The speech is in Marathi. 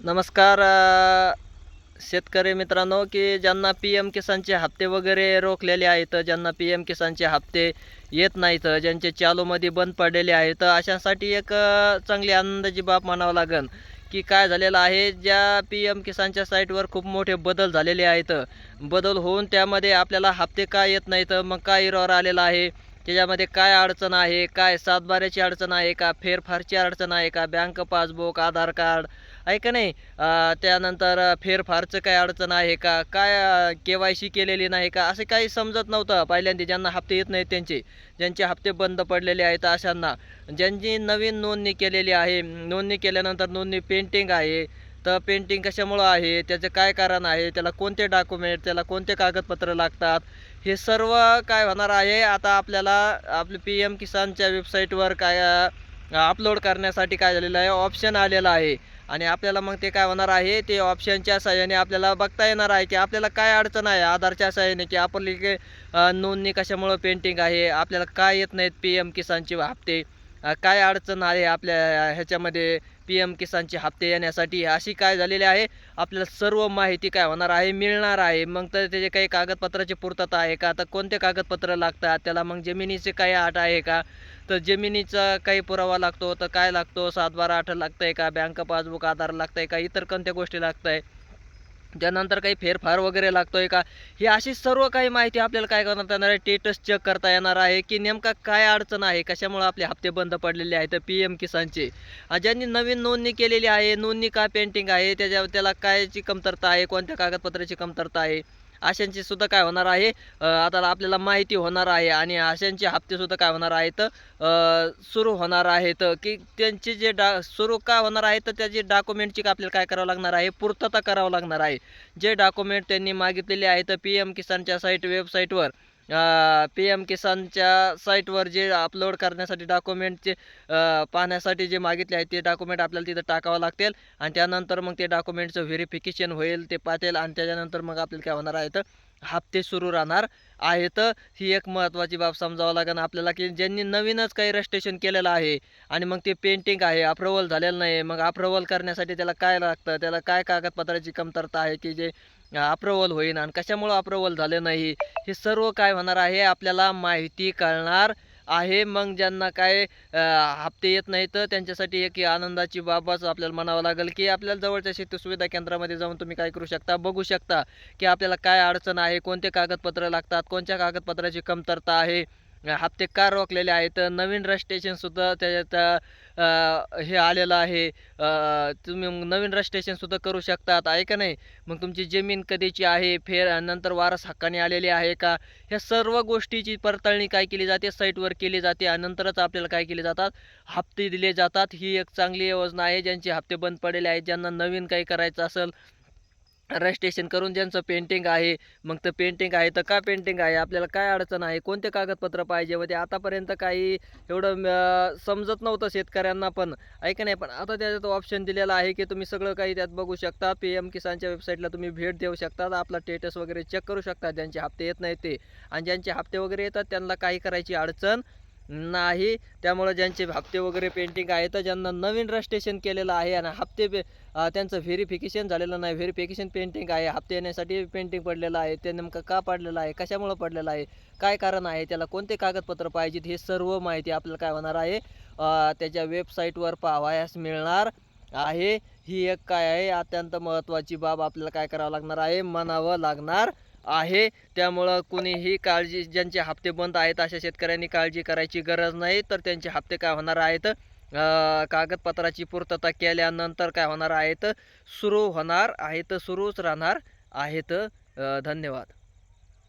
नमस्कार शेतकरी मित्रांनो की ज्यांना पी एम किसानचे हप्ते वगैरे रोखलेले आहेत ज्यांना पी एम किसानचे हप्ते येत नाहीत ज्यांचे चालूमध्ये बंद पडलेले आहेत अशांसाठी एक चांगली आनंदाची बाब म्हणावं लागेल की काय झालेलं आहे ज्या पी एम किसानच्या साईटवर खूप मोठे बदल झालेले आहेत. बदल होऊन त्यामध्ये आपल्याला हप्ते का येत नाहीत मग काय इरॉर आलेला आहे त्याच्यामध्ये काय अडचण आहे काय सातबाऱ्याची अडचण आहे का फेरफारची अडचण आहे का बँक पासबुक आधार कार्ड आहे का नाही? त्यानंतर फेरफारचं काय अडचण आहे का? काय के वाय सी केलेली नाही का? असं काही समजत नव्हतं पहिल्यांदा ज्यांना हप्ते येत नाहीत त्यांचे. ज्यांचे हप्ते बंद पडलेले आहेत अशांना. ज्यांची नवीन नोंदणी केलेली आहे नोंदणी केल्यानंतर नोंदणी पेंटिंग आहे. तर पेंटिंग कशामुळं आहे? त्याचं काय कारण आहे? त्याला कोणते डॉक्युमेंट त्याला कोणते कागदपत्र लागतात? हे सर्व काय होणार आहे? आता आपल्याला आपले पी एम किसानच्या वेबसाईटवर काय अपलोड करण्यासाठी काय झालेलं आहे? ऑप्शन आलेलं आहे. आणि आपल्याला मग ते काय होणार आहे ते ऑप्शनच्या सहाय्याने आपल्याला बघता येणार आहे की आपल्याला काय अडचण आहे आधारच्या सहाय्याने की आपली नोंदणी कशामुळं पेंटिंग आहे आपल्याला काय येत नाहीत पी एम किसानचे हप्ते. काय अडचण आहे आपल्या ह्याच्यामध्ये पी एम किसानचे हप्ते येण्यासाठी? अशी काय झालेली आहे? आपल्याला सर्व माहिती काय होणार आहे? मिळणार आहे. मग तर त्याचे काही कागदपत्राची पूर्तता आहे का? तर कोणते कागदपत्र लागतात? त्याला मग जमिनीचे काही आठ आहे का? तर जमिनीचा काही पुरावा लागतो तर काय लागतो? सात बारा आठ लागतं आहे का? बँक पासबुक आधार लागतं आहे का? इतर कोणत्या गोष्टी लागत आहे त्यानंतर काही फेरफार वगैरे लागतोय का? ही अशी सर्व काही माहिती आपल्याला काय करण्यात येणार आहे? टेटस चेक करता येणार आहे की नेमका काय अडचण आहे? कशामुळे आपले हप्ते बंद पडलेले आहेत? पी एम किसानचे. ज्यांनी नवीन नोंदणी केलेली आहे नोंदणी का पेंटिंग आहे? त्याच्या त्याला कायची कमतरता आहे? कोणत्या कागदपत्राची कमतरता आहे? अशांची सुद्धा काय होणार आहे? आता आपल्याला माहिती होणार आहे आणि अशांचे हप्ते सुद्धा काय होणार आहेत? सुरू होणार आहेत. की त्यांचे जे डा सुरू का होणार आहे तर त्याची डॉक्युमेंटची आपल्याला काय करावं लागणार आहे? पूर्तता करावं लागणार आहे. जे डॉक्युमेंट त्यांनी मागितलेले आहेत पी एम किसानच्या साईट वेबसाईटवर पी एम किसानच्या साईटवर जे अपलोड करण्यासाठी डॉक्युमेंटचे पाहण्यासाठी जे मागितले आहेत ते डॉक्युमेंट आपल्याला तिथं टाकावं लागतील. आणि त्यानंतर मग ते डॉक्युमेंटचं व्हेरिफिकेशन होईल ते पाहतील. आणि त्याच्यानंतर मग आपल्याला काय होणार आहे तर हप्ते सुरू राहणार आहेत. ही एक महत्त्वाची बाब समजावं लागेल आपल्याला की ज्यांनी नवीनच काही रजिस्ट्रेशन केलेलं आहे आणि मग ते पेंटिंग आहे अप्रुव्हल झालेलं नाही मग अप्रुव्हल करण्यासाठी त्याला काय लागतं? त्याला काय कागदपत्राची कमतरता आहे की जे अप्रवल होईन आणि कशामुळं अप्रवल झाले नाही? हे सर्व काय होणार आहे आपल्याला माहिती कळणार आहे. मग ज्यांना काय हप्ते येत नाही तर त्यांच्यासाठी एक ही आनंदाची बाबच आपल्याला म्हणावं लागेल की आपल्याला जवळच्या शेती सुविधा केंद्रामध्ये जाऊन तुम्ही काय करू शकता? बघू शकता की आपल्याला काय अडचण आहे कोणते कागदपत्र लागतात कोणत्या कागदपत्राची कमतरता आहे? हप्ते का रोखलेले आहेत. नवीन रजिस्ट्रेशनसुद्धा त्याच्यात हे आलेलं आहे. तुम्ही मग नवीन रजिस्ट्रेशनसुद्धा करू शकतात. आहे का नाही? मग तुमची जमीन कधीची आहे? फेर नंतर वारस हक्काने आलेली आहे का? ह्या सर्व गोष्टीची पडताळणी काय केली जाते? साईटवर केली जाते आणि नंतरच आपल्याला काय केले जातात? हप्ते दिले जातात. ही एक चांगली योजना आहे. ज्यांचे हप्ते बंद पडलेले आहेत ज्यांना नवीन काही करायचं असेल रजिस्ट्रेशन करून ज्यांचं पेंटिंग आहे मग तर पेंटिंग आहे तर का पेंटिंग आहे? आपल्याला काय अडचण आहे? कोणते कागदपत्र पाहिजे व ते आतापर्यंत काही एवढं समजत नव्हतं शेतकऱ्यांना पण. ऐक नाही? पण आता त्याच्यात ऑप्शन दिलेला आहे की तुम्ही सगळं काही त्यात बघू शकता. पी एम किसानच्या वेबसाईटला तुम्ही भेट देऊ शकता. आपला स्टेटस वगैरे चेक करू शकता. ज्यांचे हप्ते येत नाही ते. आणि ज्यांचे हप्ते वगैरे येतात त्यांना काही करायची अडचण नाही. त्यामुळे ज्यांचे हप्ते वगैरे पेंटिंग आहे तर ज्यांना नवीन रजिस्ट्रेशन केलेलं आहे आणि हप्ते पे- त्यांचं व्हेरिफिकेशन झालेलं नाही. व्हेरिफिकेशन पेंटिंग आहे. हप्ते येण्यासाठी पेंटिंग पडलेलं आहे. ते नेमकं का पडलेलं आहे? कशामुळं पडलेलं आहे? काय कारण आहे? त्याला कोणते कागदपत्र पाहिजेत? हे सर्व माहिती आपल्याला काय होणार आहे? त्याच्या वेबसाईटवर पाहावयास मिळणार आहे. ही एक काय आहे? अत्यंत महत्त्वाची बाब आपल्याला काय करावं लागणार आहे? म्हणावं लागणार आहे. त्यामुळं कुणीही काळजी ज्यांचे हप्ते बंद आहेत अशा शेतकऱ्यांनी काळजी करायची गरज नाही. तर त्यांचे हप्ते काय होणार आहेत? कागदपत्राची पूर्तता केल्यानंतर काय होणार आहेत? सुरू होणार आहेत सुरूच राहणार आहेत. धन्यवाद.